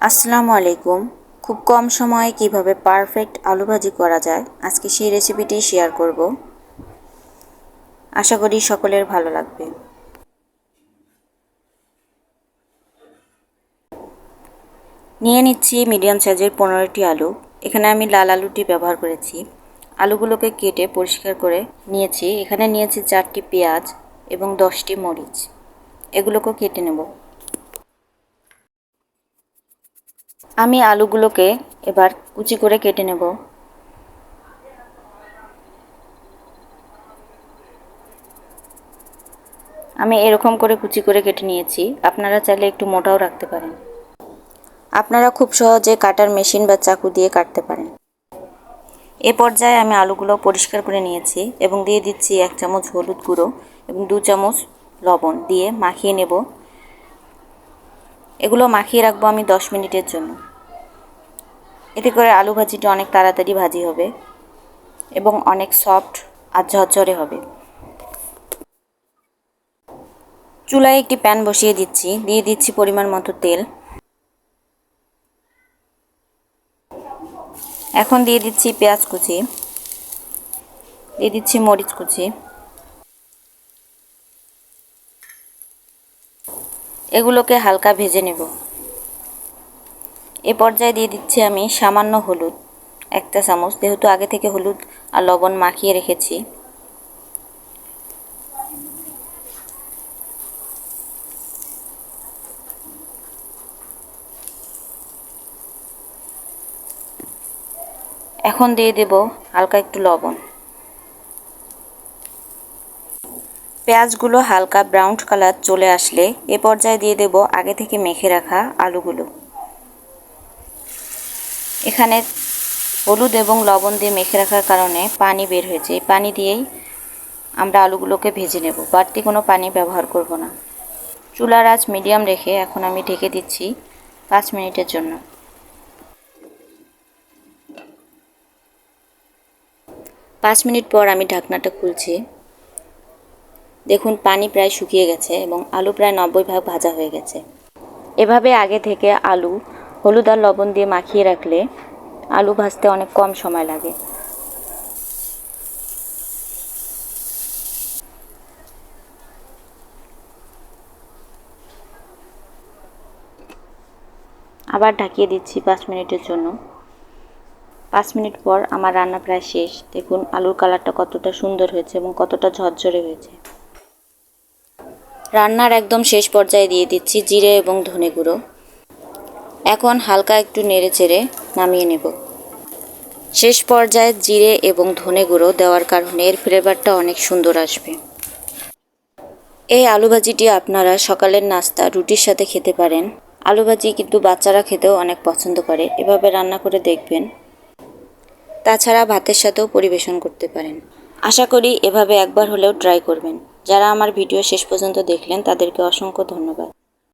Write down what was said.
আসসালামু আলাইকুম। খুব কম সময়ে কীভাবে পারফেক্ট আলু ভাজি করা যায়, আজকে সেই রেসিপিটি শেয়ার করব। আশা করি সকলের ভালো লাগবে। নিয়ে নিচ্ছি মিডিয়াম সাইজের পনেরোটি আলু। এখানে আমি লাল আলুটি ব্যবহার করেছি। আলুগুলোকে কেটে পরিষ্কার করে নিয়েছি। এখানে নিয়েছি চারটি পেঁয়াজ এবং দশটি মরিচ। এগুলোকে কেটে নেব। আমি আলুগুলোকে এবার কুচি করে কেটে নেব। আমি এরকম করে কুচি করে কেটে নিয়েছি। আপনারা চাইলে একটু মোটাও রাখতে পারেন। আপনারা খুব সহজে কাটার মেশিন বা চাকু দিয়ে কাটতে পারেন। এ পর্যায়ে আমি আলুগুলো পরিষ্কার করে নিয়েছি এবং দিয়ে দিচ্ছি এক চামচ হলুদ গুঁড়ো এবং দু চামচ লবণ দিয়ে মাখিয়ে নেব। এগুলো মাখিয়ে রাখব আমি দশ মিনিটের জন্য। এতে করে আলু ভাজিটা অনেক তাড়াতাড়ি ভাজি হবে এবং অনেক সফট আর ঝরঝরে হবে। চুলায় একটি প্যান বসিয়ে দিচ্ছি, দিয়ে দিচ্ছি পরিমাণ মতো তেল। এখন দিয়ে দিচ্ছি পেঁয়াজ কুচি, দিয়ে দিচ্ছি মরিচ কুচি। এগুলোকে হালকা ভেজে নেব। এ পর্যায়ে দিয়ে দিচ্ছি আমি সামান্য হলুদ, একটা চামচ। যেহেতু আগে থেকে হলুদ আর লবণ মাখিয়ে রেখেছি। এখন দিয়ে দেব হালকা একটু লবণ। পেঁয়াজগুলো হালকা ব্রাউন কালার চলে আসলে এ পর্যায়ে দিয়ে দেব আগে থেকে মেখে রাখা আলুগুলো। এখানে হলুদ এবং লবণ দিয়ে মেখে রাখার কারণে পানি বের হয়েছে। এই পানি দিয়েই আমরা আলুগুলোকে ভেজে নেব। বাড়তি কোনো পানি ব্যবহার করব না। চুলার আঁচ মিডিয়াম রেখে এখন আমি ঢেকে দিচ্ছি পাঁচ মিনিটের জন্য। পাঁচ মিনিট পর আমি ঢাকনাটা খুলছি। দেখুন, পানি প্রায় শুকিয়ে গেছে এবং আলু প্রায় নব্বই ভাগ ভাজা হয়ে গেছে। এভাবে আগে থেকে আলু হলুদ আর লবণ দিয়ে মাখিয়ে রাখলে আলু ভাজতে অনেক কম সময় লাগে। আবার ঢাকিয়ে দিচ্ছি পাঁচ মিনিটের জন্য। পাঁচ মিনিট পর আমার রান্না প্রায় শেষ। দেখুন আলুর কালারটা কতটা সুন্দর হয়েছে এবং কতটা ঝরঝরে হয়েছে। রান্নার একদম শেষ পর্যায়ে দিয়ে দিচ্ছি জিরে এবং ধনে গুঁড়ো। এখন হালকা একটু নেড়ে চেড়ে নামিয়ে নেব। শেষ পর্যায়ে জিরে এবং ধনে গুঁড়ো দেওয়ার কারণে এর ফ্লেভারটা অনেক সুন্দর আসবে। এই আলু ভাজিটি আপনারা সকালের নাস্তা, রুটির সাথে খেতে পারেন। আলু ভাজি কিন্তু বাচ্চারা খেতেও অনেক পছন্দ করে, এভাবে রান্না করে দেখবেন। তাছাড়া ভাতের সাথেও পরিবেশন করতে পারেন। আশা করি এভাবে একবার হলেও ট্রাই করবেন। যারা আমার ভিডিও শেষ পর্যন্ত দেখলেন, তাদেরকে অসংখ্য ধন্যবাদ।